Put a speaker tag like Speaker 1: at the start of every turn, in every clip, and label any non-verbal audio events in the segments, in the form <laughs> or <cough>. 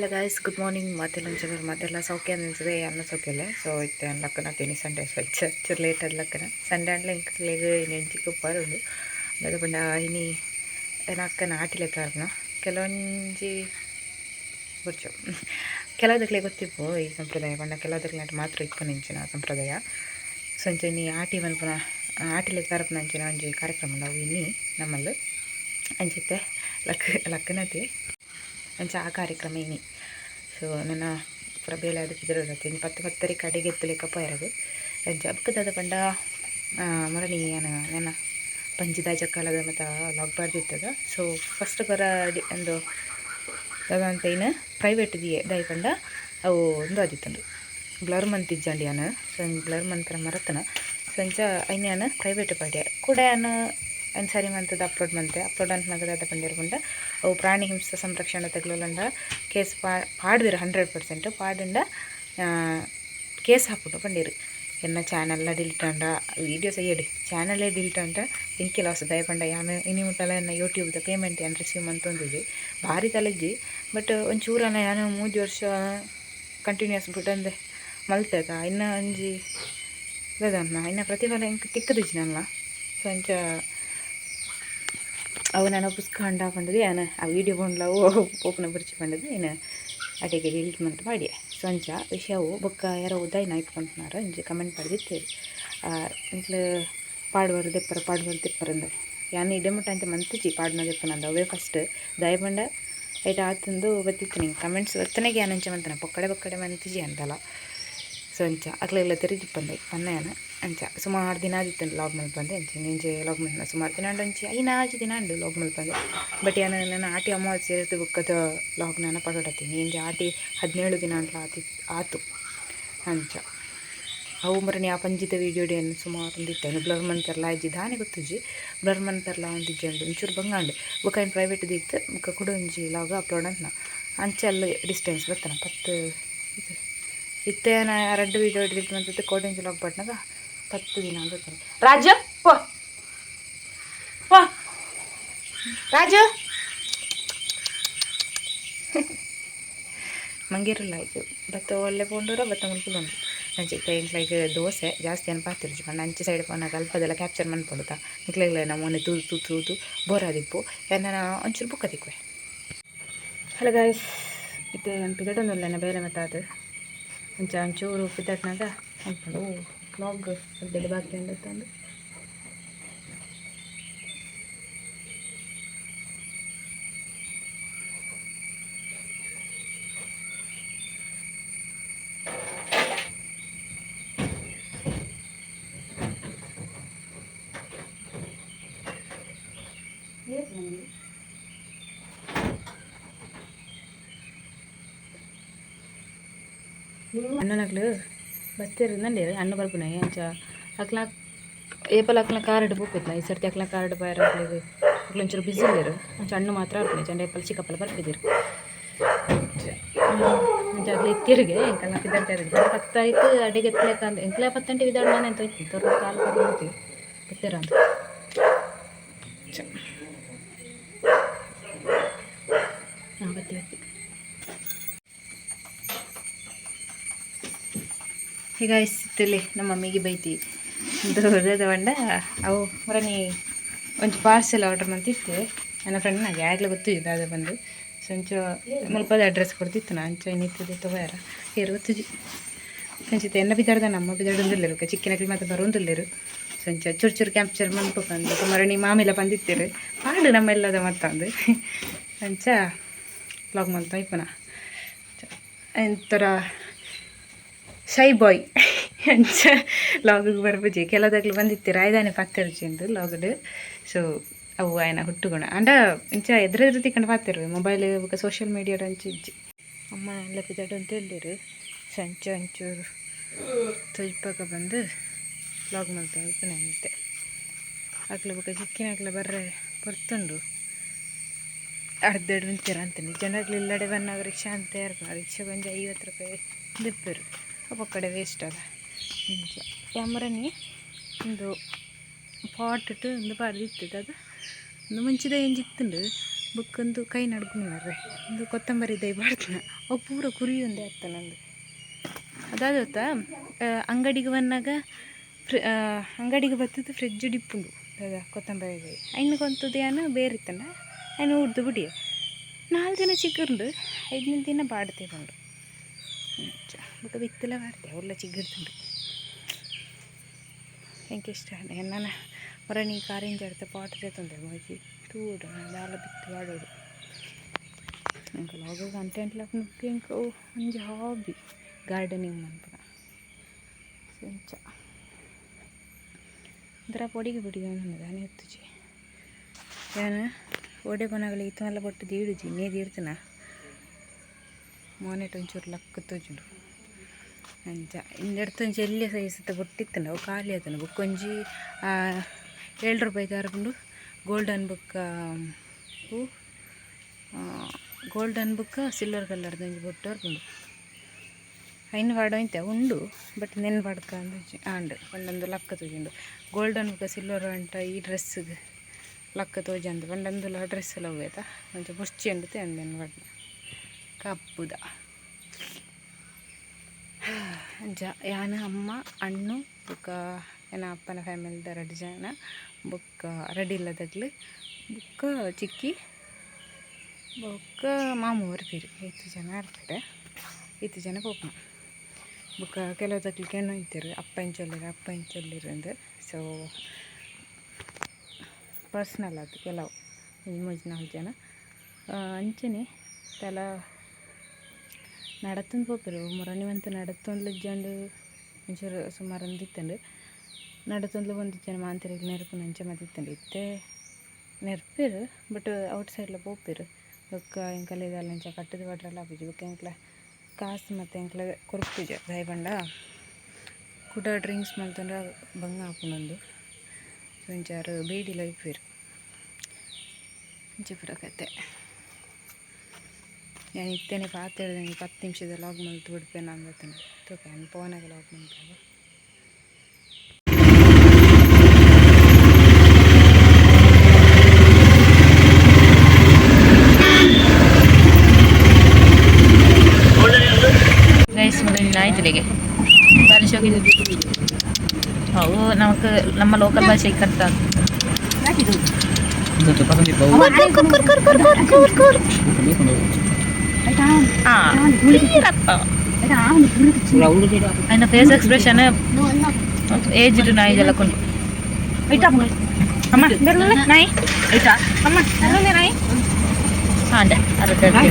Speaker 1: Hello guys good morning ಮತ್ತೆ ನಂಚರ ಮತ್ತೆಲ್ಲ ಸೌಖ್ಯ ಅನ್ಸಿದೆ ಅನ್ನ ಸೌಖ್ಯಲ್ಲ ಸೊ ಇತ್ತೆ ಲಕ್ಕನ ತಿನಿ ಸಂಡೆ ಸ್ವಚ್ಛ ಚೂರು ಲೇಟ್ ಅನ್ಲಕ್ಕನ ಸಂಡೆ ಅಂದ್ರೆ ಇಂಕಲೇಗ ನೆಂಚಿಗೆ ಬರೋದು ಅದು ಬಂಡ ಇನಿ ಅಕ್ಕನ ಆಟಿಲೆ ತಾರನ ಕೆಲವೊಂಜಿ ಗೊತ್ತು ಕೆಲವದಕ್ಕೆ ಗೊತ್ತಿಪ್ಪು ಈ ಸಂಪ್ರದಾಯ ಬಂಡ ಕೆಲವದಕ್ಲೆ ಮಾತ್ರ ಇಪ್ಪು ನಿಂಚಿನ ಸಂಪ್ರದಾಯ ಸಂಜೆ ನೀ ಆಟಿ ಮಲ್ಪನ ಆಟಿಲೆ ತಾರಪ್ಪ ಅಂಚಿನ ಒಂಜಿ ಕಾರ್ಯಕ್ರಮ ನಾವು ಇನ್ನಿ ನಮ್ಮಲ್ಲಿ ಅಂಚಿತ್ತೆ ಲಕ್ ಲಕ್ಕನತಿ ಅಂಚ ಆ ಕಾರ್ಯಕ್ರಮ ಏನಿ. ಸೊ ನನ್ನ ಪೂರ ಬೇಲೆ ಅದಕ್ಕೆ ಇನ್ನು ಪತ್ತು ಪತ್ತರಿ ಕಡೆಗೆ ಎತ್ತಲಿಕ್ಕೆ ಇರೋದು. ಅಂಚ ದಾದ ಪಂಡ ಮರಣಿ ಏನು ನನ್ನ ಪಂಜಿದ ಕಾಲದ ಮತ್ತು ಲಾಗ್ ಬರ್ದಿತ್ತದ ಸೊ ಫಸ್ಟ್ ಬರ ಒಂದು ಅಂತ ಏನು ಪ್ರೈವೇಟ್ ದಯ ಪಂಡ, ಅವು ಒಂದು ಆದಿತ್ತಂಡು ಬ್ಲರ್ ಮಂತ್ ಇಜ್ಜಂಡಿ ಯಾನು ಸೊ ಬ್ಲರ್ ಮಂತ್ರ ಮರತನ. ಸಂಜೆ ಐನ್ಯಾನ ಪ್ರೈವೇಟ್ ಪಾಡ್ಯ. ಕೂಡ ಒಂದು ಸಾರಿ ಮಂತದ ಅಪ್ಲೋಡ್ ಮಂತೆ. ಅಪ್ಲೋಡ್ ಅಂತ ಮಗದ ಪಂಡಿರ್ಕೊಂಡ ಅವು ಪ್ರಾಣಿ ಹಿಂಸೆ ಸಂರಕ್ಷಣೆ ತೆಗಲಂಡ ಕೇಸ್ ಪಾ, ಪಾಡ್ದಿರು ಹಂಡ್ರೆಡ್ ಪರ್ಸೆಂಟ್ ಪಾಡಿಂಡ ಕೇಸ್ ಹಾಕ್ಬಿಟ್ಟು ಪಂಡಿರು ಎನ್ನ ಚಾನಲ್ನ ಡಿಲೀಟ್ ಅಂಡ ವೀಡಿಯೋಸ್ ಹೇಳಿ ಚಾನಲೇ ಡಿಲೀಟ್ ಅಂಟ ಇಂಕಿ ಲಾಸ್ ದಯಪಂಡ ಯಾನು ಇನಿ ಮುಟ್ಟಲ್ಲ ಎನ್ನ ಯೂಟ್ಯೂಬ್ದ ಪೇಮೆಂಟ್ ಏನು ರಿಸೀವ್ ಅಂತಂದಿದ್ವಿ ಭಾರಿ ತಲೆಜಿ ಬಟ್ ಒಂಚೂರನ ಯಾನು ಮೂರು ವರ್ಷ ಕಂಟಿನ್ಯೂಸ್ ಬಿಟ್ಟಂದೆ ಮಲ್ತದ. ಇನ್ನು ಅಂಜಿ ಗದನ್ನ ಇನ್ನು ಪ್ರತಿಫಲ ಇಂಕ ತಿಕ್ಕದಿಜ್ನಲ್ಲ ಸೊ ಅಂಚ ಅವು ನಾನು ಹಂಡ ಪಂಡದು ಏನು, ಆ ವೀಡಿಯೋ ಬಂಡ್ಲ ಓಪನ ಬರ್ಚಿ ಪಂಡದು ಏನು ಅಡಿಗೆ ಡಿಲೀಟ್ ಮಂತ್ ಮಾಡಿ. ಸಂಚ ವಿಷಯವು ಬೊಕ್ಕ ಯಾರೋ ಉದಾಯಿನ ಇಟ್ಕೊಂಡ್ನಾರ ಇಂಜೆ ಕಮೆಂಟ್ ಪಡೆದಿತ್ತೇವೆ ಇಂಕ್ಲು ಪಾಡುವರು ದೆಪ್ಪರ, ಪಾಡುವರು ದೆಪ್ಪರಂದ ಯಾನು ಇಡಮಟ್ಟ ಅಂತ ಮಂತಜಿ ಪಾಡ್ನ ನಂದು ಅವೇ ಫಸ್ಟ್ ದಯಬಂಡ ಐಟ್ ಆತಂದು ಬತ್ತಿತ್ತು ನಿಂಗೆ. ಕಮೆಂಟ್ಸ್ ಒತ್ತನೆಗೆ ಯಾನಂಚ ಮಂತನ ಪೊಕ್ಕಡೆ ಪೊಕ್ಕಡೆ ಮಂತಿಜಿ ಅಂತಲ್ಲ ಸೊ ಅಂಚ ಅಕ್ಲೆಲ್ಲ ತಿರುಗಿ ಬಂದೆ. ಪನ್ನಯನ ಅಂಚ. ಸುಮಾರು ದಿನ ಆದಿತ್ತು ಲಾಗ್ ಮೇಲೆ ಬಂದೆ ಅಂಚೆ. ನಿಂಜೆ ಲಾಗ್ ಮೇಲೆ ಸುಮಾರು ದಿನ ಅಂಡು ಅಂಚೆ. ಐನ ಆಜಿ ದಿನ ಅಂಡು ಲಾಗ್ ಮೇಲೆ ಬಂದೆ. ಬಟ್ ಏನು ನನ್ನ ಆಟಿ ಅಮಾವಾಸ್ಯೆ ಇರೋದು ಬುಕ್ಕದ ಲಾಗ್ ನಾನು ಪಡೋಡತ್ತೀನಿ ನಿಂಜೆ ಆಟಿ ಹದಿನೇಳು ದಿನ ಅಂತ ಆತಿ, ಆತು ಅಂಚ. ಅವು ಮರನಿ ಆ ಪಂಜಿತ ವೀಡಿಯೋ ಡೇನು ಸುಮಾರು ಒಂದಿತ್ತೇನು ಬ್ಲರ್ ಮಂತರ್ಲ ಇಜ್ಜಿ. ದಾನೆ ಗೊತ್ತಿಜ್ಜಿ ಬ್ಲರ್ ಮಂತರ್ಲ ಒಂದಿಜ್ಜಿ ಅಂಡು ಒಂಚೂರು ಬಂಗಾಂಡು. ಬುಕ್ಕ ಏನು ಪ್ರೈವೇಟ್ ಇದ್ದು ಬುಕ್ಕ ಕೂಡ ಒಂಜಿ ಲಾಗ್ ಅಪ್ಲೋಡ್ ಅಂತ ಅಂಚೆ ಅಲ್ಲಿ ಡಿಸ್ಟೆನ್ಸ್ ಬರ್ತಾನೆ. ಪತ್ತು ಇದು. ಇತ್ತೆ ರೆಡ್ ಎರಡು ವೀಡಿಯೋ ಡಿಲೀಟ್ ಮಾಡ್ತಿದ್ದೆ ಕೋಟಿಂಗ್ ಲಾಗ್ ಬಟ್ನಾಗ ಪತ್ತು ದಿನ ಅಂತ ರಾಜ ರಾಜ. <laughs> ಮಂಗಿರಲ್ಲ ಇದು. ಭತ್ತ ಒಳ್ಳೆ ಪೋಂಡೂರ ಭತ್ತ ಮುಲ್ಕು ಬಂದು ನಂಚಿ ಇಂಕ್ ಲೈಕ್ ದೋಸೆ ಜಾಸ್ತಿ ಏನು ಪಾತಿರ್ಜಿ ಪಂಡ ಅಂಚೆ ಸೈಡ್ ಪೋನಾಗ ಅಲ್ಪದೆಲ್ಲ ಕ್ಯಾಪ್ಚರ್ ಮಾಡ್ಕೊಡುತ್ತಾ ಇಂಕ್ಲೆಗ್ಲ ನಮ್ಮ ಮೊನ್ನೆ ತೂದು ತೂದು ತೂದು ಬೋರ್ ಆದಿಪ್ಪು ಏನ ಒಂಚೂರು ಬುಕ್ಕ ತಿಕ್ವೆ ಹಲೋ ಗಾಯ್ಸ್ ಇತ್ತೆ ನನ್ನ ಪಿದಡೊಂದಿಲ್ಲ ಬೇರೆ ಮತ್ತೆ ಅದು ಒಂಚ ಒಂಚೂರು ಪಿದಟ್ನಾಗ ಅನ್ಕೊಂಡು ಬ್ಲಾಗ್ ಅದ್ದೆಡೆ ಬಾಕಿ ನನ್ನ ಅಕ್ಲು ಬತ್ತೆರ್ ನಂಡೆರ್ ಅಣ್ಣ ಬರ್ಪುನಾಯ್ ಅಂಚ ಅಕ್ಲಕ್, ಏಪಲ್ ಅಕ್ಲ ಕಾರ್ಡ್ ಬೊಪ್ಪುದ್ ನಾಯಿ ಸರ್ತಿ ಅಕ್ಲ ಕಾರ್ಡ್ ಪೈರೆ ಅಕ್ಲೆಗ್ ಅಕ್ಲು ಒಂಚೂರು ಬಿಜಿ ಉಲ್ಲೆರ್ ಅಂಚ ಅಣ್ಣ ಮಾತ್ರ ಆಲ್ಜಿ ಎಂಡೇಪಲ್ ಚಿಕ್ಕಪ್ಪಲ ಬರ್ತಿದೆರ್ ಅಂಚ ಒಂಚ ಅಗ್ಲೆ ಇತ್ತಿರ್ಗೆ ಎಂಕಲ ದಂಟೆರ್ ಪತ್ತ ಐತ್ ಅಡಿಗೆತ್ಲೆಕಂದ ಎಂಕ್ಲೆ ಪತ್ತಂಟಿ ವಿಧಾರ್ ನೆಂತ ಇತ್ತಿ ದೊರೊ ಕಾಲೆ ಉಂತಿ ಪತ್ತೆರಾ ಈಗ ಇತ್ತಿಲ್ಲಿ ನಮ್ಮ ಮಮ್ಮಿಗೆ ಬೈತಿ ದೊಡ್ಡದ ಬಂಡ, ಅವು ಹೊರನಿ ಒಂದು ಪಾರ್ಸೆಲ್ ಆರ್ಡರ್ ಮಾಡ್ತಿತ್ತು. ನನ್ನ ಫ್ರೆಂಡ್ ನನಗೆ ಆಗಲೇ ಗೊತ್ತು ಇದಾದ ಬಂದು. ಸಂಚ ಮುಲ್ಪದ ಅಡ್ರೆಸ್ ಕೊಡ್ತಿತ್ತು ನಾ ಅಂಚ ಇನ್ನಿತ್ತದೆ ತಗೋಯಾರ. ಏರು ಗೊತ್ತುಜಿ ಸಂಚಿತ ಎನ್ನ ಬಿದ್ದಾಡ್ದ ನಮ್ಮ ಬಿದ್ದಾಡೊಂದಿಲ್ಲರು ಚಿಕ್ಕಿನಕ್ಲಿ ಮತ್ತೆ ಬರೋದಿಲ್ಲರು ಸಂಚ ಚೂರು ಚೂರು ಕ್ಯಾಪ್ಚರ್ ಮಾಡ್ಬೇಕಂದು ಮರಣಿ ಮಾಮೆಲ್ಲ ಬಂದಿತ್ತೀರಿ. ಪಾಡು ನಮ್ಮೆಲ್ಲದ ಮತ್ತಂದು ಅಂಚ ಬ್ಲಾಗ್ ಮಾಡ್ತಾ ಇಪ್ಪನ. ಎಂಥರ ಶೈ ಬಾಯ್ ಅಂಚ <laughs> ಲಾಗಿಗೆ ಬರ್ಬೋದು ಕೆಲದಾಗ್ಲು ಬಂದಿತ್ತು ರಾಯದಾನಿ ಪಾತಿರ್ಜಿ ಅಂದು ಲಾಗಡ್ ಸೊ ಅವು ಆಯ್ನ ಹುಟ್ಟುಗುಣ. ಅಂಡ ಇಂಚ ಎದ್ರ ಎದುರು ತಿಕೊಂಡು ಪಾತಿರು ಮೊಬೈಲ್ ಬೊಕ ಸೋಷಿಯಲ್ ಮೀಡಿಯಾ ಅಂಚು ಇಜ್ಜಿ. ಅಮ್ಮ ಎಲ್ಲ ಪಿದಾಡು ಅಂತ ಹೇಳಿರು. ಸಂಚ ಅಂಚೂರು ತುಜ್ಪಾಗ ಬಂದು ಲಾಗ್ ಮಾಡ್ತಾ ಇಪ್ಪನೆ ಅಂತೆ ಆಗ್ಲ ಬೊಕ ಚಿಕ್ಕಿನಾಗ್ಲ ಬರ್ರೆ, ಬರ್ತುಂಡು. ಅರ್ಧೆಡು ನಿಂತಿರ ಅಂತೀನಿ ಜನಗಳು ಇಲ್ಲಡೆ ಬಂದಾಗ ರಿಕ್ಷಾ ಅಂತ ಇರ್ಬೋದು ರಿಕ್ಷಾ ಬಂದು ಐವತ್ತು ರೂಪಾಯಿ ದಿಪ್ಪರು ಒಬ್ಬ ಕಡೆ ವೇಸ್ಟ್ ಅದ ನಿಜ ಕ್ಯಾಮ್ರನಿ ಒಂದು ಪಾಟ್ ಒಂದು ಬಾರ್ದಿತ್ತದ ಅದು ಒಂದು ಮುಂಚಿದ ಎಂಜಿತ್ತುಂಡು ಒಂದು ಕೈ ನಡ್ಕೊಂಡ್ರೆ ಒಂದು ಕೊತ್ತಂಬರಿ ದೈ ಬಾಡ್ತಾನ ಅವು ಪೂರ ಕುರಿ ಒಂದೇ ಆಗ್ತಾನೆ ನಂದು. ಅದಾದ ಅಂಗಡಿಗೆ ಬಂದಾಗ ಫ್ರಿ ಅಂಗಡಿಗೆ ಬರ್ತದೆ ಫ್ರಿಜ್ ಡಿಪ್ಪುಂಡು. ಅದ ಕೊತ್ತಂಬರಿ ದೈ ಐನು ಕೊಂತದ್ದು ಏನು ಬೇರೆ ಇತ್ತನ ಐನು ಉಡ್ದು ಬಿಡಿ. ನಾಲ್ಕು ದಿನ ಚಿಕ್ಕಂಡು ಐದನೇ ದಿನ ಬಾಡ್ತೆ ಬಂಡು ಬುಕ್ಕ ಬಿತ್ತಲ ಬಾಡ್ತೆ ಅವಲ್ಲ ಚಿಗ್ಗಿಡ್ತುಂಡು എനിക്ക് ഇഷ്ടമാണ് എന്നാണ് ഒരണി കാര്യം ചേർത്ത് പാട്ട് ചേർത്തുണ്ട് മോജി തൂട് ದಾಲ ಬಿತ್ತು ಆಡೋದು ನಂಗೆ ಲಾಗ ಕಂಟೆಂಟ್ಲಾಗ ಮುಖ್ಯ ಇಂಕ ಒಂದು ಹಾಬಿ ಗಾರ್ಡನಿಂಗ್ ಮನ್ಪುರ ಸಂಚ ಒಂಥರ ಪೊಡಿಗೆ ಪೊಡಿಗೆ ಅನ್ನೋದು ನಾನು ಎತ್ತುಜಿ ಏನು ಒಡೆ ಕೊನಗಳು ಇತ್ತಲ್ಲ ಬೊಟ್ಟು ದೀಡುಜಿ ನೀ ದೀಡ್ತನ ಮೋನೆಟ್ ಒಂಚೂರು ಲಕ್ಕ ತೋಜುಂಡು ಅಂಚ ಇಂದೆಡ್ತು ಒಂಚಿ ಎಲ್ಲಿ ಸೈಸತ್ತ ಬೊಟ್ಟಿತ್ತಂಡ ಅವು ಖಾಲಿ ಆತುಂಡು ಬುಕ್ ಒಂಜಿ ಏಳು ರೂಪಾಯಿ ತರಕೊಂಡು ಗೋಲ್ಡನ್ ಬುಕ್ ಹೂ ಗೋಲ್ಡನ್ ಬುಕ್ಕ ಸಿಲ್ವರ್ ಕಲರ್ದು ಒಂಜಿ ಬೊಟ್ಟು ಬರ್ಕೊಂಡು ಐನ್ ಪಾಡು ಇಂತೆ ಉಂಡು ಬಟ್ ನೆನ್ ಪಡ್ಕ ಅಂದ್ ಆಂಡ್ ಪಂಡೊಂದು ಲಕ್ಕ ತೋಜುಂಡು ಗೋಲ್ಡನ್ ಬುಕ್ಕ ಸಿಲ್ವರ್ ಅಂಟ ಈ ಡ್ರೆಸ್ಸಿಗೆ ಲಕ್ಕ ತೋಜಂದು ಪಂಡೊಂದು ಡ್ರೆಸ್ ಹೋಯ್ತಾ ಒಂಚ ಬುರ್ಚಿ ಅಂಡು ಅಂಡ್ ನೆನ್ ಪಡ್ನ ಕಪ್ಪುದ. ಅಂಚ ಯಾನ, ಅಮ್ಮ, ಅಣ್ಣು, ಬೊಕ್ಕ, ಏನ, ಅಪ್ಪನ ಫ್ಯಾಮಿಲಿದ ಎರಡು ಜನ, ಬೊಕ್ಕ ರೆಡಿ ಇಲ್ಲದಾಗ್ಲಿ, ಬೊಕ್ಕ, ಚಿಕ್ಕಿ, ಬೊಕ್ಕ ಮಾಮು ಬರ್ತೀರಿ ಐದು ಜನ ಇರ್ತಾರೆ. ಐದು ಜನ ಪೋಪ ಬೊಕ್ಕ ಕೆಲವು ತಗ್ಲಿಕ್ಕೆ ಹೆಣ್ಣು ಇದ್ದಾರೆ, ಅಪ್ಪ ಇಂಚಲ್ಲಿರ ಅಪ್ಪ ಇಂಚಲ್ಲಿರಂದು ಸೊ ಪರ್ಸ್ನಲ್ ಅದು ಕೆಲವು ಮೂರು ನಾಲ್ಕು ಜನ. ಅಂಚನೆ ತಲ ನಡತಂದು ಪೋಪೆರು ಮುರಣಿವಂತ ನಡತೊಂದ್ಲು ಜಂಡು ಒಂಚೂರು ಸುಮಾರು ಒಂದಿತ್ತಂಡು ನಡತೊಂದ್ಲು ಒಂದು ಜನ ಮಾಂತರಿಗೆ ನೆರಪು ನಂಚೆ ಮತ್ತಿತ್ತಂಡು ಇತ್ತೆ ನೆರ್ಪೇರು ಬಟ್ ಔಟ್ ಸೈಡ್ಲ ಪೋಪೆರು ಬೊಕ್ಕ ಎಂಕಲ ಇದೆಲ್ಲ ಇಂಚ ಕಟ್ಟದ ವಾಟ್ರೆಲ್ಲ ಆಪುಜಿ ಬೊಕ್ಕ ಎಂಕ್ಲ ಕಾಸು ಮತ್ತು ಎಂಕ್ಲ ಕೊರಪುಜ ದಯ ಬಂಡ ಕುಡ ಡ್ರಿಂಕ್ಸ್ ಮಲ್ತಂಡ ಬಂಗ ಆಪುನೊಂದು ಒಂಚಾರು ಬೇಡಿಲ ಇಪ್ಪೇರು ಇಂಚೆ ಪುರ ಕತೆ ನಾನು ಇತ್ತೇನೆ ಪಾತ್ ಹೇಳಿದೆ ನನಗೆ ಹತ್ತು ನಿಮಿಷದಲ್ಲಿ ಲಾಗ್ ಮಾಡಿ ಬಿಡ್ತೇನೆ ಅಂದತ್ತೇನೆ ತೋಕೆ ನಾನು ಫೋನಾಗ ಲಾಗ್ ಮಾಡ್ತಾರೆ ರೈಸ್ ನಮ್ಮ ಲೋಕಲ್ ಭಾಷೆ ಕಟ್ಟ ఆయన ఫేస్ ఎక్స్ప్రెషన్ ఏజ్డ్ నాయి జల్లకుండా అమ్మ నాయి అమ్మ నాయి అంటే అరవై వా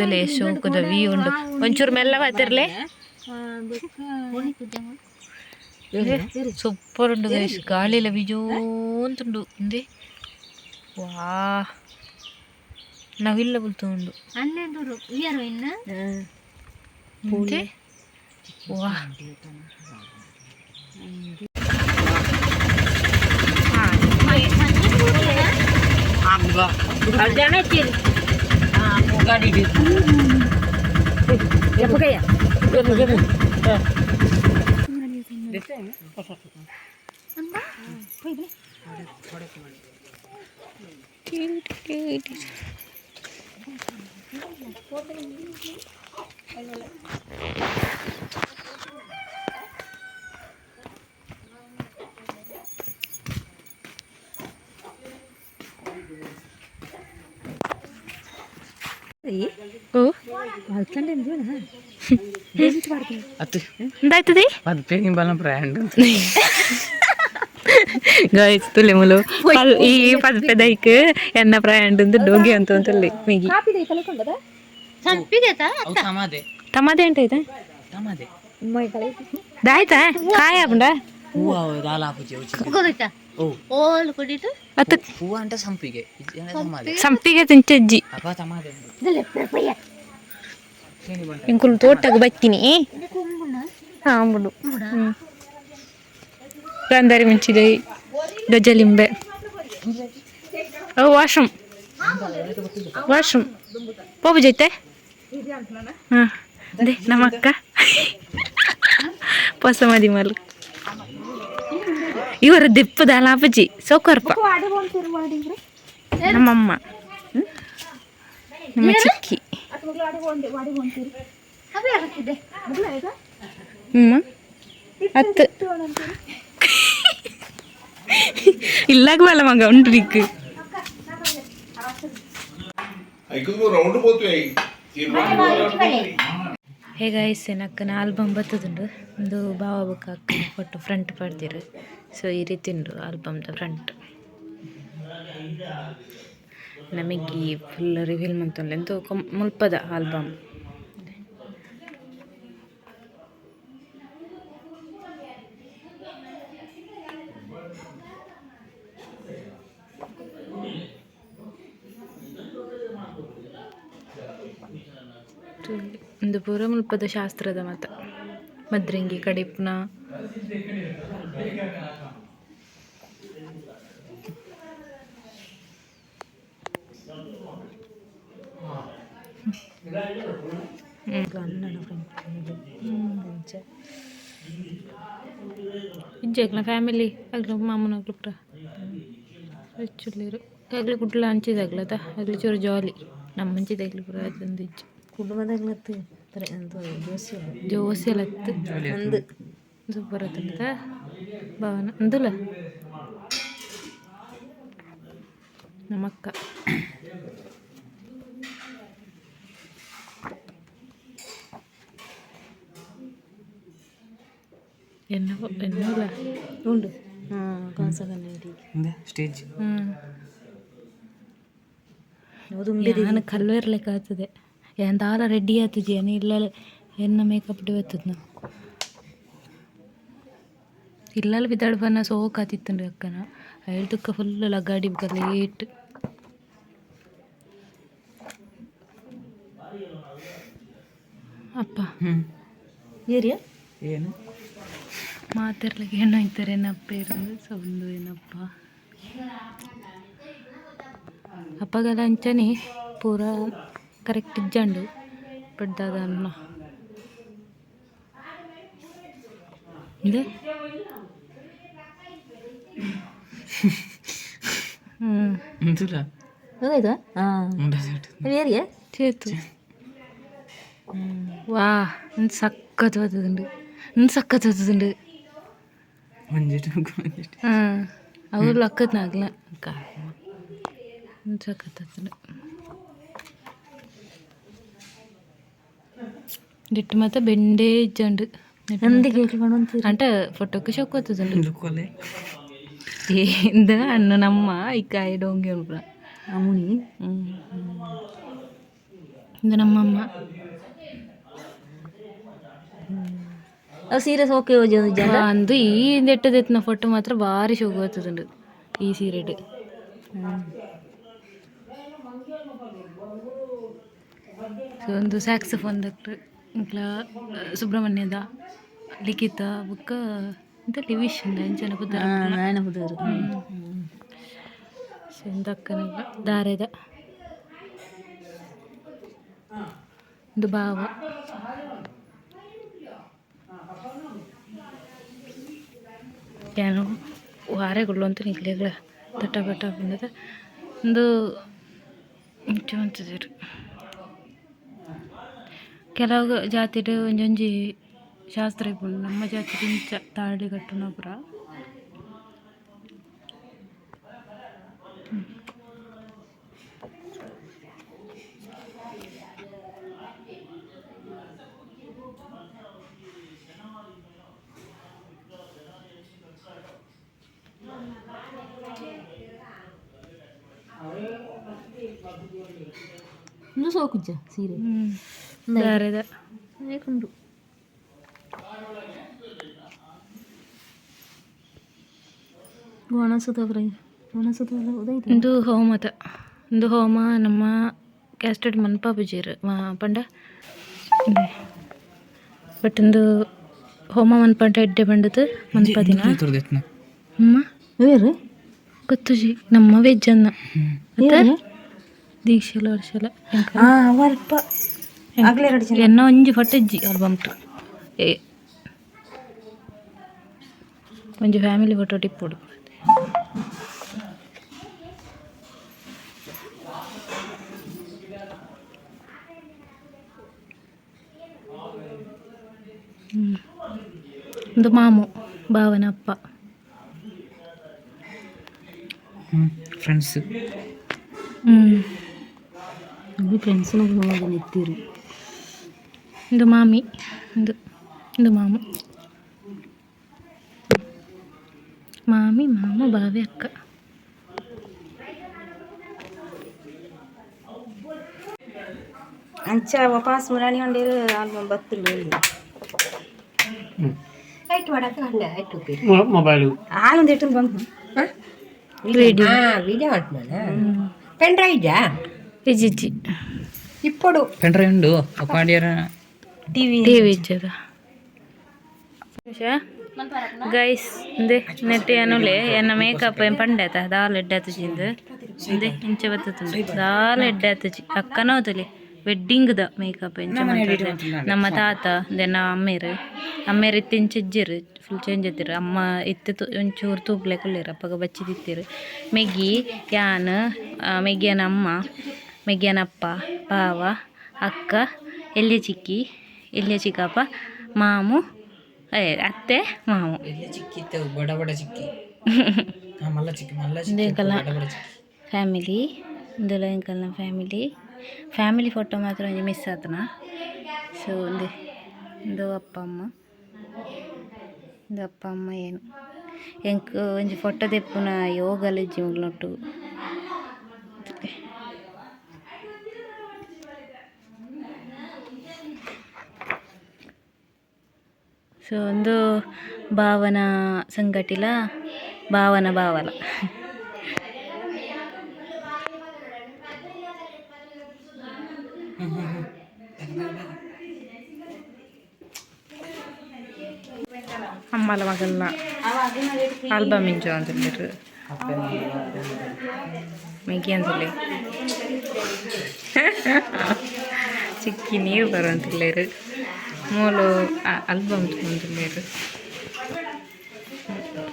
Speaker 1: ಮುಲ್ಪದಲ್ಲಿ ಶೋಕದ ವಿ ಉಂಡು. ಒಂಚೂರು ಮೆಲ್ಲವ ಹತ್ತಿರ್ಲೆ ಸೂಪರ್ ಉಂಡು ಗೈಸ್ ಗಾಳಿಲ ವಿಜೋ ಅಂತುಂಡು ಇಂದೆ ವಾ ನವಿಲ್ಲ ಬಲ್ತುಂಡು
Speaker 2: ಹನ್ನೆರಡು ಇಯರು ಇನ್ನು?
Speaker 1: ಮತ್ತೆ ವಾ ಓ
Speaker 3: ಅತ್ತು ಓ
Speaker 1: ಬಲ್ಕಂಡೆ ಇಂದೆನ ಈ ಪದ ಪದೈಕ್ಕೆ ಎನ್ನ ಪ್ರಯಾಣ ಇಂದ ದೊಂಗೇ ಅಂತಂತಲ್ಲಿ
Speaker 2: ಕಾಪಿ
Speaker 3: ಇದೆ ತಮಾದೆ. ತಮಾದೆ
Speaker 1: ಅಂತ
Speaker 3: ಇದೆ ತಮಾದೆ. ಮೈ ಕಾಲೈ ದೈತಾ ಹಾಯ
Speaker 2: ಆಬಂಡಾ
Speaker 3: ಓ
Speaker 1: ಆ
Speaker 3: ಹೂವು ಸಂಪಿಗೆ.
Speaker 1: ತಿಂಚಜ್ಜಿ ಇಂಕುಲ್ ತೋಟಕ್ಕೆ ಬತ್ತೀನಿ. ಹಾ ಬಿಡು ಗಂಧಾರಿ ಮೆಣಸಿದೆ ಗಜಲಿಂಬೆ ಅವು ವಾಶ್ರೂಮ್. ವಾಶ್ರೂಮ್. ಹೋಗು ಜೈತೆ? ಹಾಂ. ಅದೇ ನಮ್ಮ ಅಕ್ಕ. ಹೊಸ ಮದಿ ಮಲ್ ಇವರು ದಿಪ್ಪದ ಲಾಭಜಿ ಸೌಕರ್ಪ ನಮ್ಮಮ್ಮ. ನಮ್ಮ ಚಿಕ್ಕಿ. ಹ್ಞೂ ಹತ್ತು. ಇಲ್ಲಾಗ ಬಲ್ಲ ಮಗ ಉಂಟು ನಿಕ್ ಆಲ್ಬಮ್ ಬತ್ತದುಂಡು. ಒಂದು ಬಾವಾ ಬುಕ್ ಹಾಕಿ ಕೊಟ್ಟು ಫ್ರಂಟ್ ಪಡ್ದಿರು ಸೊ ಈ ರೀತಿ ಆಲ್ಬಮ್ದ ಫ್ರಂಟ್ ನಮಗೆ ಫುಲ್ ರಿವೀಲ್ ಮಂತೊಂದು ಎಂತ ಮುಲ್ಪದ ಆಲ್ಬಮ್. ಒಂದು ಪೂರ ಮುಲ್ಪದ ಶಾಸ್ತ್ರದ ಮತ. ಮದ್ರಂಗಿ, ಕಡಿಪ್ನ. ಫ್ಯಾಮಿಲಿ ಆಗ್ಲ ಮಾಮನ ಆಗ್ಲ ಪುರ ಹೆಚ್ಚುಳ್ಳೇರು ಆಗ್ಲಿ ಕುಟ್ಲ ಹಂಚಿದಾಗ್ಲದ ಆಗ್ಲಿ ಚೂರು ಜಾಲಿ ನಮ್ಮ ಹಂಚಿದಾಗ್ಲಿ ಪುರ ಅದೊಂದು ಇಜ್ಜು.
Speaker 4: ಕುಟುಂಬದಾಗ್ಲತ್ತು ದೋಸೆ
Speaker 1: ಜೋಸೆಲತ್ತು
Speaker 4: ಒಂದು
Speaker 1: ಸೂಪರ್ ಆತಂತ ಭಾವನ ಅಂದಲ್ಲ ನಮ್ಮಕ್ಕ. ಎನ್ನ ಎನ್ನೋಲ್ಲ
Speaker 4: ಉಂಡು.
Speaker 3: ಸ್ಟೇಜ್.
Speaker 1: ಹ್ಞೂ
Speaker 4: ಅದು
Speaker 1: ನಾನು ಕಲ್ವೇರ್ಲಿಕ್ಕೆ ಆಗ್ತದೆ ಎಂತಾಲ ರೆಡಿ ಆಗ್ತಿದ್ಯ? ನೀ ಇಲ್ಲ ಎನ್ನ ಮೇಕಪ್ ಬರ್ತದೆ വെത്തുന്നു ಇಲ್ಲಲ್ಲ ಬಿದ್ದಾಡ್ ಬನ್ನ ಸೋಕ್ ಆತಿತ್ತನ್ರಿ ಅಕ್ಕನ. ಹೇಳ್ದಕ್ಕ ಫುಲ್ ಲಗಾಡಿ ಲೇಟ್ ಅಪ್ಪ.
Speaker 4: ಏರಿಯಾ?
Speaker 3: ಏನು?
Speaker 1: ಮಾತಾಡ್ಲಿಕ್ಕೆ ಹೆಣ್ಣು ಹೋಯ್ತಾರೆ ಏನಪ್ಪ ಇರೋದು? ಸೌಂದು ಏನಪ್ಪ? ಅಪ್ಪಗೆಲ್ಲ ಅಂಚನೆ ಪೂರ కరెక్ట్ ఇచ్చండు
Speaker 3: ఇప్పుడు
Speaker 4: దాదాపు ఇదే వేరియా
Speaker 1: చేతు വാ സക്കത്ത് വത്തതുണ്ട് സക്കത്ത് വത്തതുണ്ട് അവരിലൊക്കെ നാക്കില്ല സക്കത്ത് വത്തുണ്ട് దిట్టు
Speaker 4: మాత బెండేజ్ అండ్
Speaker 1: అంటే ఫోటోకి షొక్
Speaker 3: అవుతుంది
Speaker 1: ఏంద అన్న నమ్మ ఇక్కాయ డొంగి అనుకురా
Speaker 4: అవుని இந்த நம்ம அம்மா ಸೀರಿಯಸ್ ಓಕೆ
Speaker 1: ಅಂದು ಈ ಎಟ್ಟದೆತ್ತಿನ ಫೋಟೋ ಮಾತ್ರ ಭಾರಿ ಶೋಕು ಆಗ್ತದುಂಡು ಈ ಸೀರೆಡ್ ಒಂದು ಸ್ಯಾಕ್ಸ್ ಫೋನ್ ದಕ್ಟ್ರು ಸುಬ್ರಹ್ಮಣ್ಯದ ಲಿಖಿತ ಬುಕ್ಕ ಇಂತ ಲಿವಿಶ್ ಅಂಚನ ಪುತ್ರ
Speaker 5: ನಾನು ಹೋದವರು
Speaker 1: ದಕ್ಕನೆಲ್ಲ ದಾರೆದ. ಒಂದು ಭಾವ. ಏನು ವಾರೆಗಳು ಅಂತ ನಿಗ್ಲಿಲ್ಲ ತಟ್ಟ ಬಟ್ಟ ಬಂದದ. ಒಂದು ಮುಂಚೆ ಅಂತಿದ್ರು ಕೆಲವು ಜಾತಿಡು ಒಂಜೊಂಜಿ ಶಾಸ್ತ್ರ ಇಪ್ಪುಂಡು. ನಮ್ಮ ಜಾತಿ ಇಂಚ ತಾಳಿ ಕಟ್ಟುನ ಪುರ.
Speaker 5: ಇನ್ನು ಸೋಕುಜ್ಜ ಸೀರೆ. ಫ್ರೈ ಒಣಸುತ್ತ ಉದೈತು
Speaker 1: ಇಂದು ಹೋಮತ ಇಂದು ಹೋಮ ನಮ್ಮ ಕ್ಯಾಸ್ಟೆಡ್ ಮನ್ಪ ಬುಜೀರ್ ಪಂಡ. ಬಟ್ ಇಂದು ಹೋಮ ಮನ್ಪಂಡ ಎಡ್ಡೆ ಬಂಡದು ಮನ್ಪ ದಿನ.
Speaker 5: ಬೇರೆ
Speaker 1: ಗೊತ್ತುಜಿ ನಮ್ಮ ವೆಜ್ ಅನ್ನ ದೀಕ್ಷೆಲ್ಲ
Speaker 5: ವರ್ಷ ಆಗ್ಲೇ ಎರಡು
Speaker 1: ಎನ್ನ ಒಂಜಿ ಫೊಟ್ಟಜ್ಜಿ ಆಲ್ಬಮ್ ಏ ಒಂಜಿ ಫ್ಯಾಮಿಲಿ ಫೋಟೋ ಟಿಪ್ಪುಡು ಹ್ಮ್. ಒಂದು ಮಾಮು ಭಾವನ ಅಪ್ಪ.
Speaker 3: ಹ್ಞೂ ಫ್ರೆಂಡ್ಸ್
Speaker 1: ಹ್ಞೂ
Speaker 5: ಫ್ರೆಂಡ್ಸ್ನ ಹೋಗಿ ನಿಂತಿರು.
Speaker 1: ಒಂದು ಮಾಮಿ ಒಂದು ಒಂದು ಮಾಮು ಮಾಮಿ ಮಾಮ ಬಾವಿ ಅಕ್ಕ
Speaker 5: ಅಂಚ ವಾಪಸ್ ಮುರಾಣಿ ಹೊಂಡಿರು ಆಲ್ಬಮ್ ಬತ್ತಿಲ್ಲ
Speaker 4: ಆಯ್ತು ಮಾಡಕ್ಕೆ ಹಂಡ ಆಯ್ತು
Speaker 3: ಮೊಬೈಲು
Speaker 5: ಹಾಲೊಂದು ಇಟ್ಟು ಬಂದು
Speaker 1: ರೇಡಿಯೋ
Speaker 4: ವಿಡಿಯೋ ಮಾಡ್ತಾನೆ ಪೆನ್ ಡ್ರೈವ್ ಇದೆಯಾ
Speaker 1: ಇಜ್ಜಿಜ್ಜಿ
Speaker 4: ఇప్పుడు
Speaker 3: ಪೆಂಡ್ರೈವ್ ಉಂಡು ಅಪ್ಪಾಡಿಯರ
Speaker 5: TV
Speaker 1: T V ಇಜ್ಜದ. ಗೈಸ್ ಇಂದೆ ನೆಟ್ಟಿ ಅನುಲೆ ಎನ್ನ ಮೇಕಪ್ ಏನ್ ಪಂಡೇತ ದಾಲ್ ಎಡ್ಡಾತುಜಿಂದು ಇದೆ. ಇಂಚೆ ಬತ್ತುಂಡು ದಾಲ್ ಎಡ್ಡಾತುಜಿ ಅಕ್ಕನ ಹೋತಲಿ ವೆಡ್ಡಿಂಗ್ ದ ಮೇಕಪ್ ಎಂಚ ನಮ್ಮ ತಾತ ದೆನ್ನ ಅಮ್ಮೇರು. ಅಮ್ಮೇರು ಇತ್ತು ಇಂಚಿಜ್ಜಿರು ಫುಲ್ ಚೇಂಜ್ ಎತ್ತಿರು ಅಮ್ಮ ಇತ್ತು ತು- ಒಂಚೂರು ತೂಪ್ಲೆ ಕುಳ್ಳಿರು ಅಪ್ಪಗ ಬಚ್ಚಿ ತಿತ್ತಿರು ಮೆಗ್ಗಿ ಯಾನ್ ಆ, ಮೆಗ್ಗಿಯನ ಅಮ್ಮ ಮೆಗ್ಗಿಯನ ಅಪ್ಪ ಬಾವ ಅಕ್ಕ ಎಲ್ಲಿ ಚಿಕ್ಕಿ ಎಲ್ಯ ಚಿಕ್ಕಪ್ಪ? ಮಾಮು? ಅತ್ತೆ?
Speaker 3: ಬಡ ಚಿಕ್ಕಿ.
Speaker 1: ಫ್ಯಾಮಿಲಿ? ಇಂದುಲ ಎಂಕಲ್ನ ಫ್ಯಾಮಿಲಿ. ಫ್ಯಾಮಿಲಿ ಫೋಟೋ ಮಾತ್ರ ಒಂಜಿ ಮಿಸ್ ಆತನ. ಸೊ ಒಂದು ಇಂದು ಅಪ್ಪ ಅಮ್ಮ. ಇಂದು ಅಪ್ಪ ಅಮ್ಮ ಏನು? ಎಂಕ್ ಒಂಜಿ ಫೋಟೋ ತೆಪ್ಪುನ ಯೋಗಲ ಇಜ್ಜಿ ಸೊ ಒಂದು ಭಾವನ ಸಂಗಟಿಲ ಭಾವನ ಭಾವಲ. ಅಮ್ಮಲ ಮಗಲ್ನ ಆಲ್ಬಮ್ ಇಂಜೋ ಅಂತಂದಿರು ಮೆಗಿ ಅಂತಲೇ ಚಿಕ್ಕಿ ನೀರು ಬರುವಂತಿಲ್ಲೇರು ಮೂಲು ಆಲ್ಬಮ್ ತಗೊಂಡಿಲ್ಲೇರು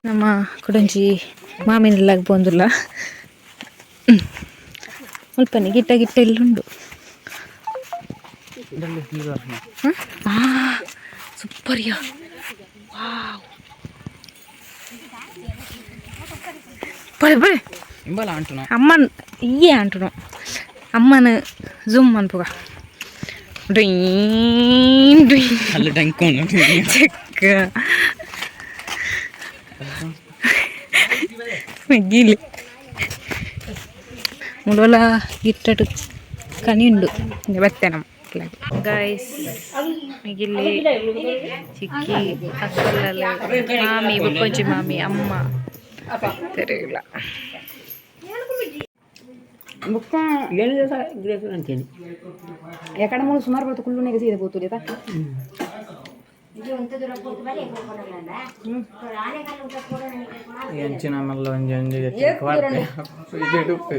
Speaker 1: ನಮ್ಮ ಕುಡಂಜಿ ಮಾಮಿನೆಲ್ಲ ಬಂದಿಲ್ಲ ಮುಲ್ಪನೆ ಗಿಟ್ಟ ಗಿಟ್ಟ ಇಲ್ಲುಂಡು ಸೂಪರ್ ಯಾ ಬಳೆ ಬಳೆ
Speaker 3: ಇಂಬಲ ಅಂಟುನ
Speaker 1: ಅಮ್ಮನ್ ಈಯೇ ಅಂಟುನು ಅಮ್ಮನ
Speaker 3: നല്ല
Speaker 1: ഡെങ്കാണ് ചെക്ക മെഗ്ഗിയിൽ മുഴുവല ഇട്ടിട്ട് കണിയുണ്ട് വെത്തനം ഗൈസ് മിഗിൽ ചിക്കി അക്കല്ലല്ല മാമി ബുക്കോച്ചി മാമി അമ്മ തെരുവില്ല
Speaker 5: ಬುಕ್ಕ
Speaker 2: ಏಳು ದಿವಸ ಗ್ರೇಸ್ ಅಂತೇಳಿ
Speaker 5: ಎಕಡೆ ಮೂರು ಸುಮಾರು ಬರ್ತದೆ ಕುಳ್ಳು ನೆಗೆ ಸೀದೆ ಕೂತು ಆಯ್ತಾ?
Speaker 3: ಎಂಚಿನ ಮಲ್ಲ ಒಂಜಿ ಒಂಜಿ <laughs> ಇದು ಉಪ್ಪು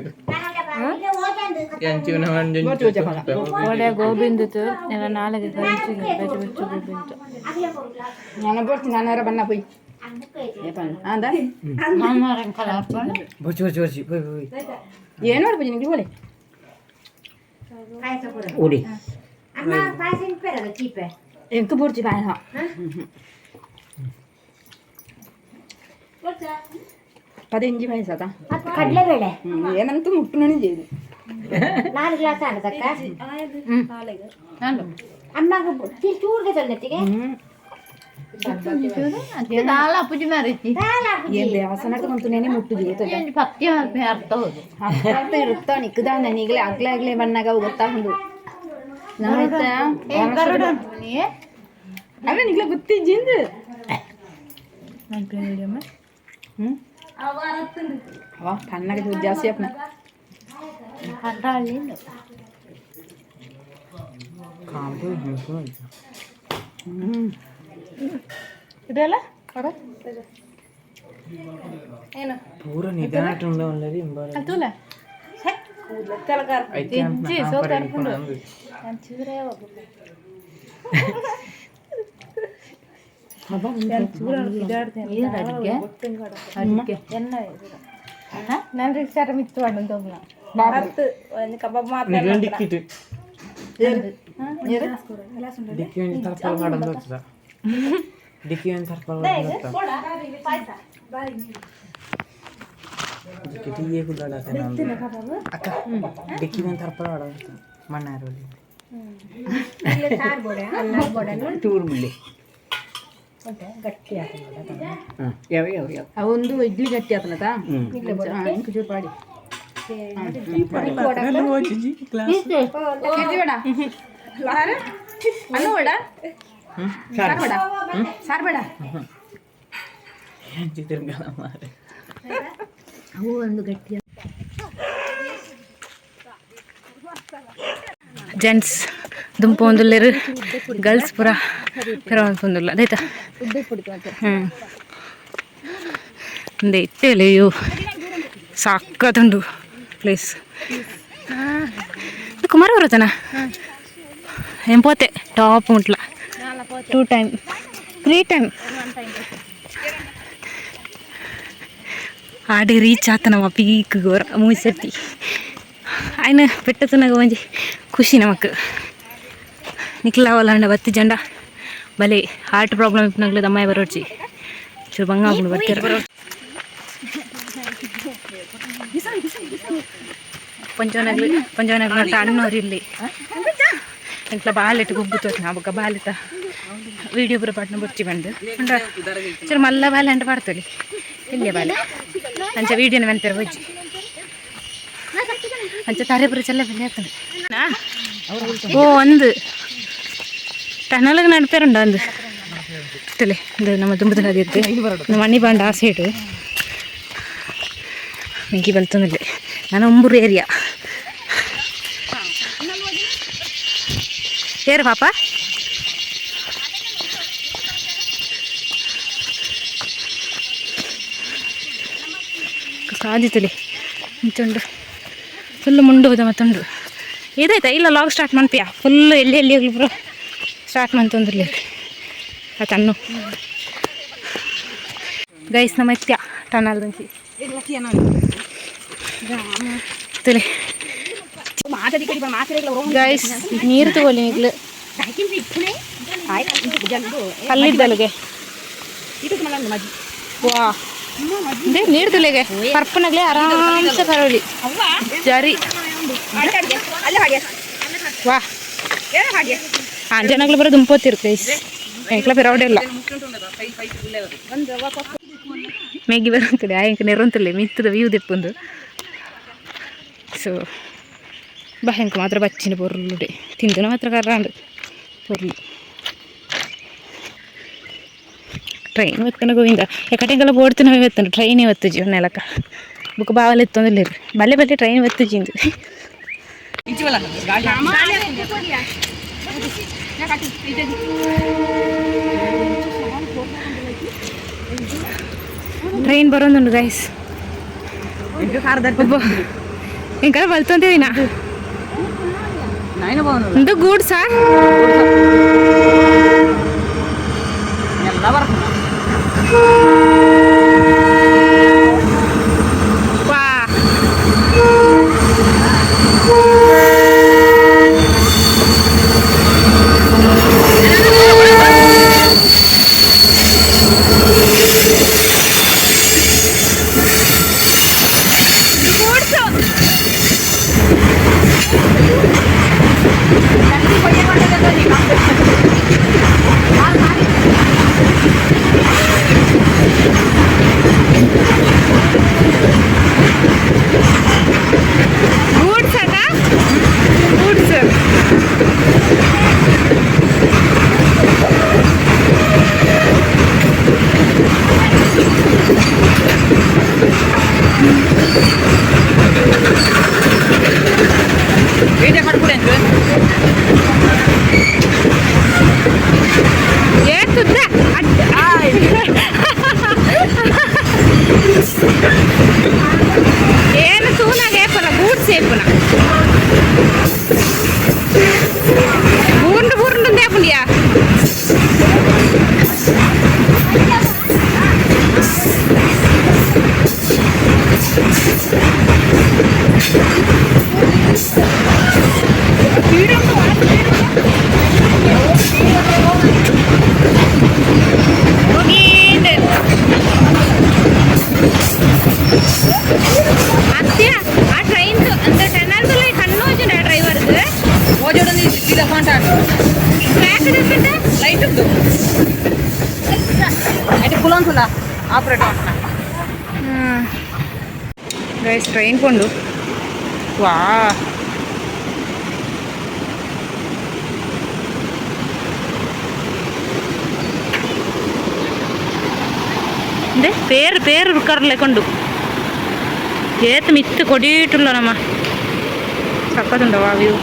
Speaker 3: ಎಂಚಿನ ಒಂಜಿ
Speaker 1: ಒಳ್ಳೆ ಗೋಬಿಂದಿತ್ತು ಎಲ್ಲ ನಾಳೆಗೆ ಕಳಿಸಿ ಬೆಚ್ಚ ಬೆಚ್ಚ ಗೋಬಿಂದು
Speaker 5: ನಾನು ಬರ್ತೀನಿ ನಾನು ಯಾರ ಬಣ್ಣ ಪೋಯ್ ಅಂದ?
Speaker 3: ಬೊಚ್ಚಿ ಬೊಚ್ಚಿ ಬೊಚ್ಚಿ ಬೈ ಬೈ
Speaker 5: ಏನು ಮಾಡ್ಬೋದು ನಿಮಗೆ ಬೋಲೆ
Speaker 2: ಉಡಿ
Speaker 5: ಎಂಕ ಬೂರ್ಜಿ ಬಾಯ ಪದಿಂಜಿ ಬಾಯ್ ಸದಾ
Speaker 6: ಕಡಲೆಬೇಳೆ
Speaker 5: ಏನಂತೂ ಮುಟ್ಟು ನನಗೆ ಇದು
Speaker 6: ನಾಲ್ಕು ಗ್ಲಾಸ್ ಆಗದಕ್ಕ ಅಮ್ಮ ಚೂರ್ಗೆ ತಂದತ್ತಿಗೆ
Speaker 5: ಎಲ್ಲಿ ಹಾಸನಕ್ಕೆ ಬಂತು ನೆನೆ ಮುಟ್ಟು ಜೀತ ಅರ್ಥ ಇರುತ್ತ ನಿಕ್ಕದ ನನಗೆ ಆಗ್ಲೇ ಆಗ್ಲೇ ಬಣ್ಣಾಗ ಗೊತ್ತಾಗುದು ಅಲ್ಲ ನಿಗ್ಲ ಗೊತ್ತಿಜ್ಜಿಂದು ಹ್ಮ್ ಅವ ಕಣ್ಣಾಗ ಜಾಸ್ತಿ ಅಪ್ನ
Speaker 3: ಕಾಂಬು ಇದೆಲ್ಲ
Speaker 5: ನೋಡ
Speaker 1: ಏನು
Speaker 3: ಪೂರ ನಿಧಾನ ತುಂಡವಲ್ಲ ರೀ
Speaker 1: ಅಂತೂಲ
Speaker 3: ಹೆಜ್ಜಿ ಸೋತ ಅನ್ಕೊಂಡು
Speaker 1: ಚೂರೇ ನನ್ನ ರಿಕ್ಷಾರ ಮಿತ್ತು ಅಂತ ಭಾರತ್ ಕಬಾಬ್ ಮಾತ್ರ
Speaker 3: ಡಿಕ್ಕಿ ಒಂದು ತರ್ಪಲ್ ಡಿಕ್ಕಿ ಒಂದು ಗೊತ್ತ ಡಿಕ್ಕಿ ಅಕ್ಕ ಡಿಕ್ಕಿ ಒಂದು ತರ್ಪಲ್ ಮಾಡೋದು
Speaker 2: ಟೂರ್ ಬಿಡ್ಲಿ ಯಾವ ಯಾವ ಯಾವ
Speaker 5: ಆ ಒಂದು ಇಡ್ಲಿ ಗಟ್ಟಿ ಆತನತ ಚೂರು ಪಾಡಿ? ಬೇಡ. <laughs> ಅನ್ನ ಬೇಡ.
Speaker 1: ಜೆಂಟ್ಸ್ ದುಂಪ ಒಂದುಲ್ಲೇರು ಗರ್ಲ್ಸ್ ಪುರ ಪುರ ಒಂದುಲ್ಲ ಅದಾಯ್ತಾ ಹ್ಞೂ ಒಂದೇ ಇತ್ತೇ ಅಯ್ಯೋ ಸಾಕತ್ತುಂಡು ಪ್ಲೇಸ್ ಕುಮಾರ ಬರುತ್ತಾನ ಎಂಪೋತೆ ಟಾಪ್ ಉಂಟ್ಲ. టూ టైం త్రీ టైం ఆడి రీచ్ ಆತನವ ಪೀಕ್ ಗೋರ ಮೂಸೆತ್ತಿ ఆయన పెట్టతున్నగా మంచి ఖుషి నమకు నిఖిల్ అవ్వాలండ బత్తి జెండా భలే హార్ట్ ప్రాబ్లం ఇప్పుడు అమ్మాయి బరు వచ్చి చూడు బంగా అప్పుడు బతికారు ಪಂಚವನಗ್ಲಿ ಪಂಚವನಗ್ಲಿ ಅಂತ ಅಣ್ಣವ್ರು ಇಲ್ಲಿ ಎಂಕ್ಲ ಬಾಲೆಟ್ ಗುಬ್ಬುತ್ತೋತ್ ನಾ ಬೊಕ್ಕ ಬಾಲೆತ ವೀಡಿಯೋ ಪೂರ ಪಾಟ್ನ ಬುರ್ಚಿ ಬಂದು ಉಂಡ ಚೂರು ಮಲ್ಲ ಬಾಲೆ ಅಂಟ ಪಾಡ್ತಲಿ ಇಲ್ಲೇ ಬಾಲೆ ಅಂಚ ವೀಡಿಯೋನ ವೆಂತರ ಬಜ್ಜಿ ಅಂಚ ತಾರೆ ಪುರ ಚೆಲ್ಲ ಬೆಲೆ ಆತನ ಓ ಒಂದು ಟನಲ್ಗೆ ನಡ್ಪೇರುಂಡ ಒಂದು ತಲೆ ಇದು ನಮ್ಮ ದುಂಬದ ನದಿ ಇತ್ತು ನಮ್ಮ ಮಣ್ಣಿ ಬಾಂಡ ಆ ಸೈಡು ಮೆಂಕಿ ಬಲ್ತಂದಿಲ್ಲ ತಲೆ. ಒಂಬೂರು ಏರಿಯಾ ಏರು ಪಾಪ ಕಾದಿತ್ತಲಿ ಇಂಚುಂಡು ಫುಲ್ ಮುಂಡು ಹೋದ ಮತ್ತುಂಡು ಇದಾಯ್ತಾ? ಇಲ್ಲ ಲಾಗ್ ಸ್ಟಾರ್ಟ್ ಮಾಡ್ತೀಯ? ಫುಲ್ ಎಲ್ಲಿ ಎಲ್ಲಿ ಹೋಗ್ಲಿ ಬ್ರೋ ಸ್ಟಾರ್ಟ್ ಮಾಡ್ತಂದ್ರಲಿ ಆ ತಣ್ಣು. ಗೈಸ್ ನಮ್ಮ ಇತ್ಯ ಟನಲ್ ದಂಚಿ ತಲೆ. ಗೈಸ್ ನೀರು ತಗೊಳ್ಳಿ ಈಗಲೂ. ಅಲ್ಲಿದ್ದಲ್ಲಿಗೆ ವಾ. ದೇ ನೀರು ತುಲೆಗೆ. ಪರ್ಪನಾಗ್ಲೆ ಆರಾಮ್ಸೆ ಕರೋಳಿ ಜರಿ. ವಾ. ಅಂಜನಾಗ್ಲು ಬರೋ ದುಂಪೋತಿರು ಗೈಸ್ ಎಂಕ್ಲ ಬೆರವಡೆಲ್ಲ ಮೇಗಿ ಬರುತ್ತದೆ ಆ ಎಂಕ ನೆರಂತಲೆ ಮಿತ್ತದ ವ್ಯೂ ದಿಪ್ಪೊಂದು. ಸೊ ಬಾ ಹೆಂಕ ಮಾತ್ರ ಬಚ್ಚಿನ ಬೊರ್ಲುಡೆ ತಿಂದನ ಮಾತ್ರ ಕರ್ರಾಂಡು. ಬೊರ್ಲು ಟ್ರೈನ್ ಒತ್ತನ ಗೋವಿಂದ ಎಕಟೆಂಗೆಲ್ಲ ಬೋಡ್ತಿನ ಒತ್ತನು ಟ್ರೈನೇ ಒತ್ತುಜಿ ನೆಲಕ ಬುಕ್ ಬಾವಲ್ಲಿ ಎತ್ತೊಂದಿಲ್ಲ ಬಲ್ಲೆ ಬಲ್ಲೆ ಟ್ರೈನ್ ಒತ್ತಿಜಿಂದು ಟ್ರೈನ್ ಬರೋದುಂಡು ಗೈಸ್ ಒಬ್ಬ ఇంకా వెళ్తుంది నా
Speaker 5: ನಾಯಿನ ಬಾವನು
Speaker 1: ఇంత గూడ్సా
Speaker 5: ಎಲ್ಲ
Speaker 1: అత్య ఆ ట్రైన్ అంత టెన్నార్కులో కన్ను వచ్చింది ఆ డ్రైవర్కి
Speaker 5: ఓ చూడండి ఇది అమ్మంటాడు
Speaker 1: ట్రాక్ చూస్తుంటే
Speaker 5: లైట్ ఉంది. అంటే కులంకుల ఆపరేట్
Speaker 1: గైస్ ట్రైన్ పండు. వా. പേര് പേര് ഉൾക്കാറിലേക്കുണ്ട് ഏത്ത് മിത്ത് കൊടിയിട്ടുള്ള നമ്മ സക്കത്തുണ്ടോ ആ വ്യൂ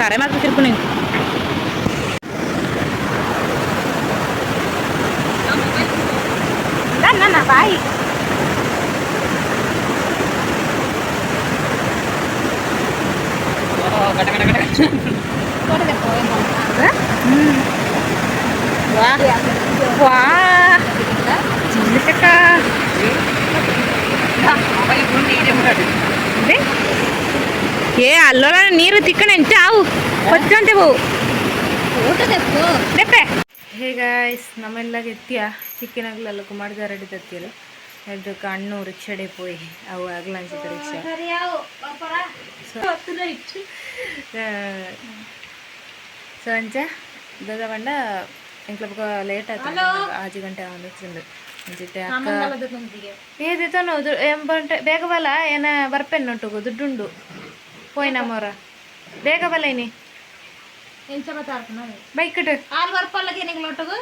Speaker 1: കറേ മാത്രം തിരുപ്പണി ബായ് കട കട കട കട പോയ വാ വാ ಚಿನ್ನಕ್ಕ ಏ ಅಲ್ಲೋಳ ನೀರು ತಿಕ್ಕಣೆ ಎಂಚ ಅವು ಹೊತ್ತಂತೆ ಅವು ಡೆಪ್ಪೆ ಹೇಗಾಯ್ಸ್ ನಮ್ಮೆಲ್ಲ ಎತ್ತಿಯ? ಚಿಕ್ಕನಾಗ್ಲ ಅಲ್ಲಕ್ಕೂ ಮಾಡಿದ ರೆಡಿ ತತ್ತೀರಿ ಅದಕ್ಕೆ ಹಣ್ಣು ರಿಕ್ಷಾಡೆ ಪೋಯ್. ಅವು ಆಗ್ಲ ಅನ್ಸುತ್ತೆ ರಿಕ್ಷಾ ಸೊ ಅಂಚ ದೊಡ್ಡ ಬಂಡ ಇಂಕ್ಲ ಲೇಟ್ ಆಯ್ತು. ಆಜು ಗಂಟೆ ಒಂದು ಅಕ್ಕ. ಏದಿತ್ತು ಎಂಬಂಟೆ ಬೇಗ ಬಲ ಏನ ಬರ್ಪೆನ್ ನೊಟ್ಟುಗು ದುಡ್ಡುಂಡು. ಪೋಯ್ನ ಮೋರ ಬೇಗ ಬಲ ಇನಿ ಬೈಕ್
Speaker 7: ಆಲ್ ಬರ್ಪಲ್ಲಗೆ ನಿಂಗೆ ಲೊಟ್ಟಗು